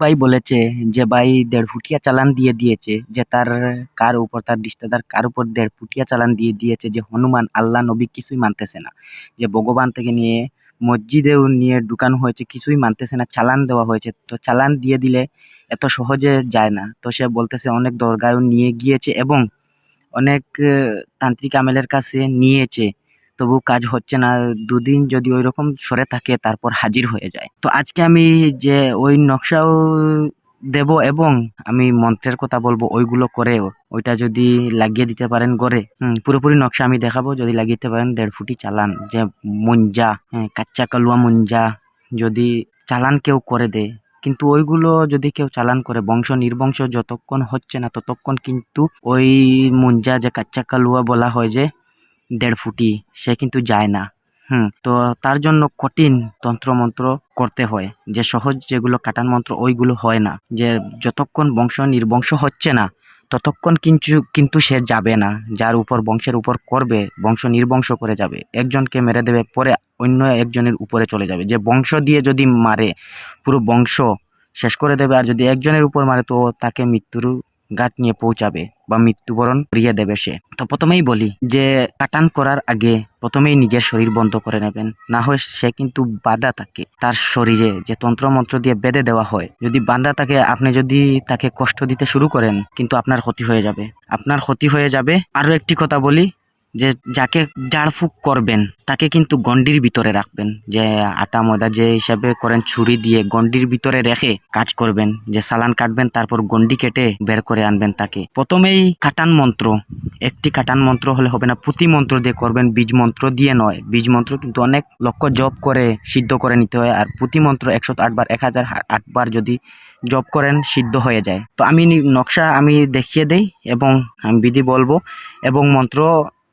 ভাই বলেছে যে, ভাই, দেড় ফুটিয়া চালান দিয়ে দিয়েছে যে, তার কার উপর, তার রিশতেদার কার উপর দেড় ফুটিয়া চালান দিয়ে দিয়েছে যে, হনুমান আল্লাহ নবী কিছুই মানতেছে না। যে, ভগবান থেকে নিয়ে মসজিদেও নিয়ে ঢুকানো হয়েছে, কিছুই মানতেছে না, চালান দেওয়া হয়েছে। তো চালান দিয়ে দিলে এত সহজে যায় না। তো সে বলতেছে, অনেক দরগায়ও নিয়ে গিয়েছে এবং অনেক তান্ত্রিক আমেলের কাছে নিয়েছে। তবু কাজ হচ্ছে না দুদিন যদি ওই রকম সরে থাকে তারপর হাজির হয়ে যায়। তো আজকে আমি যে ওই নকশাও দেব এবং আমি মন্ত্রের কথা বলব ওইগুলো করেও ওইটা যদি লাগিয়ে দিতে পারেন গড়ে পুরোপুরি নকশা আমি দেখাবো যদি লাগিয়ে পারেন দেড় ফুটি চালান যে মুঞ্জা হ্যাঁ, কাচ্চা কালুয়া মুঞ্জা যদি চালান কেউ করে দেয় কিন্তু ওইগুলো যদি কেউ চালান করে বংশ নির্বংশ যতক্ষণ হচ্ছে না ততক্ষণ কিন্তু ওই মুঞ্জা যে কাচ্চা কালুয়া বলা হয় যে দেড় ফুটি, সে কিন্তু যায় না। হুম, তো তার জন্য কঠিন তন্ত্রমন্ত্র করতে হয়। যে সহজ যেগুলো কাটান মন্ত্র, ওইগুলো হয় না। যে যতক্ষণ বংশ নির্বংশ হচ্ছে না, ততক্ষণ কিন্তু কিন্তু সে যাবে না। যার উপর বংশের উপর করবে, বংশ নির্বংশ করে যাবে। একজনকে মেরে দেবে, পরে অন্য একজনের উপরে চলে যাবে। যে বংশ দিয়ে যদি মারে, পুরো বংশ শেষ করে দেবে, আর যদি একজনের উপর মারে, তো তাকে মৃত্যুর ঘাট নিয়ে পৌঁছাবে বা মৃত্যুবরণ করিয়ে দেবে সে। তো প্রথমেই বলি যে কাটান করার আগে প্রথমেই নিজের শরীর বন্ধ করে নেবেন। না হয় সে কিন্তু বাধা থাকে। তার শরীরে যে তন্ত্রমন্ত্র দিয়ে বেঁধে দেওয়া হয়, যদি বাঁধা থাকে, আপনি যদি তাকে কষ্ট দিতে শুরু করেন, কিন্তু আপনার ক্ষতি হয়ে যাবে। আপনার ক্ষতি হয়ে যাবে। আরও একটি কথা বলি যে যাকে ঝাড়ফুঁক করবেন, তাকে কিন্তু গন্ডির ভিতরে রাখবেন। যে আটা, ময়দা যে হিসাবে করেন, ছুরি দিয়ে গন্ডির ভিতরে রেখে কাজ করবেন। যে সালান কাটবেন, তারপর গন্ডি কেটে বের করে আনবেন তাকে। প্রথমেই কাটান মন্ত্র। একটি কাটান মন্ত্র হলে হবে না, পুঁতি মন্ত্র দিয়ে করবেন, বীজ মন্ত্র দিয়ে নয়। বীজ মন্ত্র কিন্তু অনেক লক্ষ্য জপ করে সিদ্ধ করে নিতে হয়, আর পুঁতি মন্ত্র একশো আটবার এক হাজার আটবার যদি জপ করেন, সিদ্ধ হয়ে যায়। তো আমি নকশা আমি দেখিয়ে দেই এবং আমি বিধি বলব এবং মন্ত্র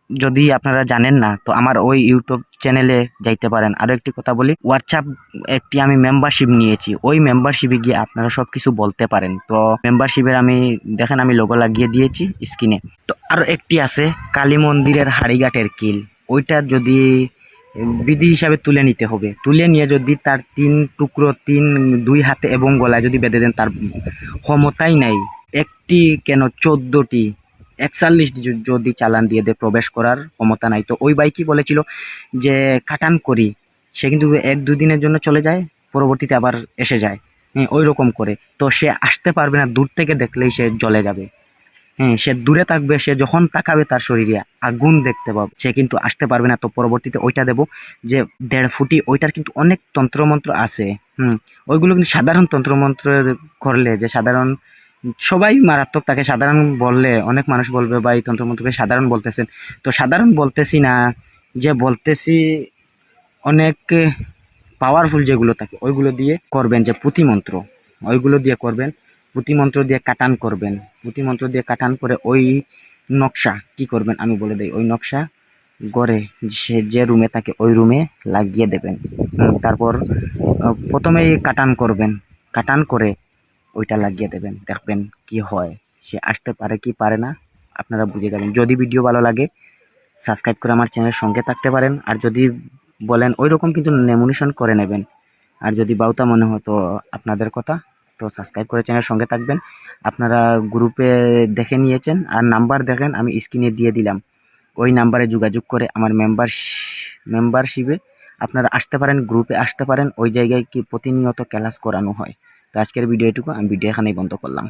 যদি আপনারা জানেন না, তো আমার ওই ইউটিউব চ্যানেলে যাইতে পারেন। আরও একটি কথা বলি হোয়াটসঅ্যাপ একটি আমি মেম্বারশিপ নিয়েছি। ওই মেম্বারশিপে গিয়ে আপনারা সব কিছু বলতে পারেন। তো মেম্বারশিপের আমি, দেখেন আমি লোগো লাগিয়ে দিয়েছি স্ক্রিনে তো আরও একটি আছে, কালী মন্দিরের হাড়িঘাটের কিল। ওইটা যদি বিধি হিসাবে তুলে নিতে হবে। তুলে নিয়ে যদি তার তিন টুকরো, তিন, দুই হাতে এবং গলায় যদি বেঁধে দেন, তার ক্ষমতাই নাই। একটি কেন, চোদ্দোটি একচল্লিশ যদি চালান দিয়ে দেয় প্রবেশ করার ক্ষমতা নাই। তো ওই বাইকই বলেছিল যে কাটান করি। সে কিন্তু এক দুদিনের জন্য চলে যায়, পরবর্তীতে আবার এসে যায়। হ্যাঁ ওই রকম করে। তো সে আসতে পারবে না, দূর থেকে দেখলেই সে জ্বলে যাবে। হ্যাঁ সে দূরে থাকবে, সে যখন তাকাবে তার শরীরে আগুন দেখতে পাবে। সে কিন্তু আসতে পারবে না, তো পরবর্তীতে ওইটা দেব যে দেড় ফুটি, ওইটার কিন্তু অনেক তন্ত্রমন্ত্র আছে। হুম, ওইগুলো কিন্তু সাধারণ তন্ত্রমন্ত্র করলে যে সাধারণ সবাই মারাত্মক তাকে সাধারণ বললে, অনেক মানুষ বলবে বা এই তন্ত্রমন্ত্রকে সাধারণ বলতেছেন। তো সাধারণ বলতেছি না, যে বলতেছি অনেক পাওয়ারফুল যেগুলো থাকে, ওইগুলো দিয়ে করবেন যে পুঁথিমন্ত্র। ওইগুলো দিয়ে করবেন, পুঁথিমন্ত্র দিয়ে কাটান করবেন। পুঁথিমন্ত্র দিয়ে কাটান করে ওই নকশা কি করবেন আমি বলে দিই, ওই নকশা গড়ে সে যে রুমে থাকে ওই রুমে লাগিয়ে দেবেন। তারপর প্রথমেই কাটান করবেন। কাটান করে ওইটা লাগিয়ে দেবেন, দেখবেন কি হয়। সে আসতে পারে কি পারে না, আপনারা বুঝে যাবেন যদি ভিডিও ভালো লাগে সাবস্ক্রাইব করে আমার চ্যানেলের সঙ্গে থাকতে পারেন। আর যদি বলেন ওই রকম কিন্তু নেমুনেশন করে নেবেন। আর যদি বাউতা মনে হয় তো আপনাদের কথা, তো সাবস্ক্রাইব করে চ্যানেলের সঙ্গে থাকবেন। আপনারা গ্রুপে দেখে নিয়েছেন, আর নাম্বার দেখেন, আমি স্ক্রিনে দিয়ে দিলাম। ওই নাম্বারে যোগাযোগ করে আমার মেম্বার মেম্বারশিপে আপনারা আসতে পারেন গ্রুপে আসতে পারেন। ওই জায়গায় কি প্রতিনিয়ত ক্লাস করানো হয়। তো আজকের ভিডিও এটুকু আমি ভিডিও এখানেই বন্ধ করলাম।